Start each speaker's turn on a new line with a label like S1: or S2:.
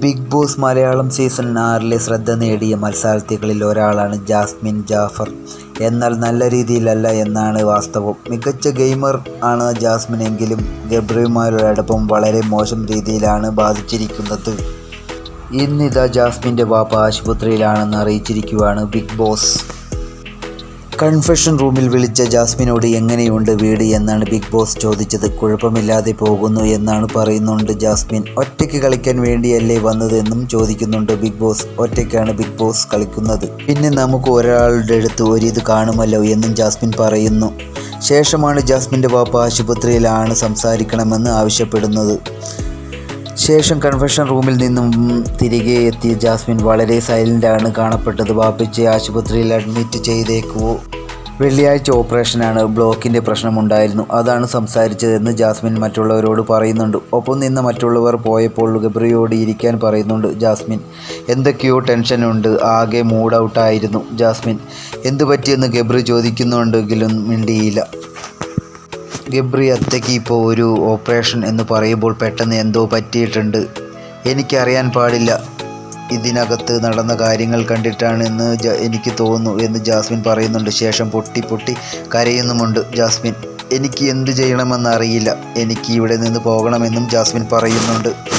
S1: Big boss Malayalam season ആറിലെ ശ്രദ്ധ നേടിയ മത്സരാർത്ഥികളിൽ ഒരാളാണ് ജാസ്മിൻ ജാഫർ. എന്നാൽ നല്ല രീതിയിലല്ല എന്നാണ് വാസ്തവം. മികച്ച ഗെയിമർ ആണ് ജാസ്മിൻ എങ്കിലും ഗബ്രിയുമായുള്ള അടുപ്പം വളരെ മോശം രീതിയിലാണ് ബാധിച്ചിരിക്കുന്നത്. ഇന്നിതാ ജാസ്മിന്റെ വാപ്പ ആശുപത്രിയിലാണെന്ന് അറിയിച്ചിരിക്കുകയാണ് ബിഗ് ബോസ്. കൺഫെഷൻ റൂമിൽ വിളിച്ച ജാസ്മിനോട് എങ്ങനെയുണ്ട് വീട് എന്നാണ് ബിഗ് ബോസ് ചോദിച്ചത്. കുഴപ്പമില്ലാതെ പോകുന്നു എന്നാണ് പറയുന്നുണ്ട് ജാസ്മിൻ. ഒറ്റയ്ക്ക് കളിക്കാൻ വേണ്ടിയല്ലേ വന്നതെന്നും ചോദിക്കുന്നുണ്ട് ബിഗ് ബോസ് ഒറ്റയ്ക്കാണ് ബിഗ് ബോസ് കളിക്കുന്നത്. പിന്നെ നമുക്ക് ഒരാളുടെ അടുത്ത് ഒരിത് കാണുമല്ലോ എന്നും ജാസ്മിൻ പറയുന്നു. ശേഷമാണ് ജാസ്മിന്റെ പാപ്പ ആശുപത്രിയിലാണ് സംസാരിക്കണമെന്ന് ആവശ്യപ്പെടുന്നത്. ശേഷം കൺഫെഷൻ റൂമിൽ നിന്നും തിരികെ എത്തിയ ജാസ്മിൻ വളരെ സൈലന്റാണ് കാണപ്പെട്ടത്. ബാപ്പിച്ച് ആശുപത്രിയിൽ അഡ്മിറ്റ് ചെയ്തേക്കുവോ വെള്ളിയാഴ്ച ഓപ്പറേഷനാണ് ബ്ലോക്കിന്റെ പ്രശ്നമുണ്ടായിരുന്നു. അതാണ് സംസാരിച്ചതെന്ന് ജാസ്മിൻ മറ്റുള്ളവരോട് പറയുന്നുണ്ട്. ഒപ്പം നിന്ന് മറ്റുള്ളവർ പോയപ്പോൾ ഗബ്രിയോട് ഇരിക്കാൻ പറയുന്നുണ്ട് ജാസ്മിൻ. എന്തൊക്കെയോ ടെൻഷനുണ്ട് ആകെ മൂഡ് ഔട്ടായിരുന്നു ജാസ്മിൻ. എന്തു പറ്റിയെന്ന് ഗബ്രി ചോദിക്കുന്നുണ്ടെങ്കിലും മിണ്ടിയില്ല. ഗബ്രി അത്തയ്ക്ക് ഇപ്പോൾ ഒരു ഓപ്പറേഷൻ എന്ന് പറയുമ്പോൾ പെട്ടെന്ന് എന്തോ പറ്റിയിട്ടുണ്ട്. എനിക്കറിയാൻ പാടില്ല. ഇതിനകത്ത് നടന്ന കാര്യങ്ങൾ കണ്ടിട്ടാണെന്ന് ജ എനിക്ക് തോന്നുന്നു എന്ന് ജാസ്മിൻ പറയുന്നുണ്ട്. ശേഷം പൊട്ടി പൊട്ടി കരയുന്നുമുണ്ട് ജാസ്മിൻ. എനിക്ക് എന്ത് ചെയ്യണമെന്ന് അറിയില്ല. എനിക്ക് ഇവിടെ നിന്ന് പോകണമെന്നും ജാസ്മിൻ പറയുന്നുണ്ട്.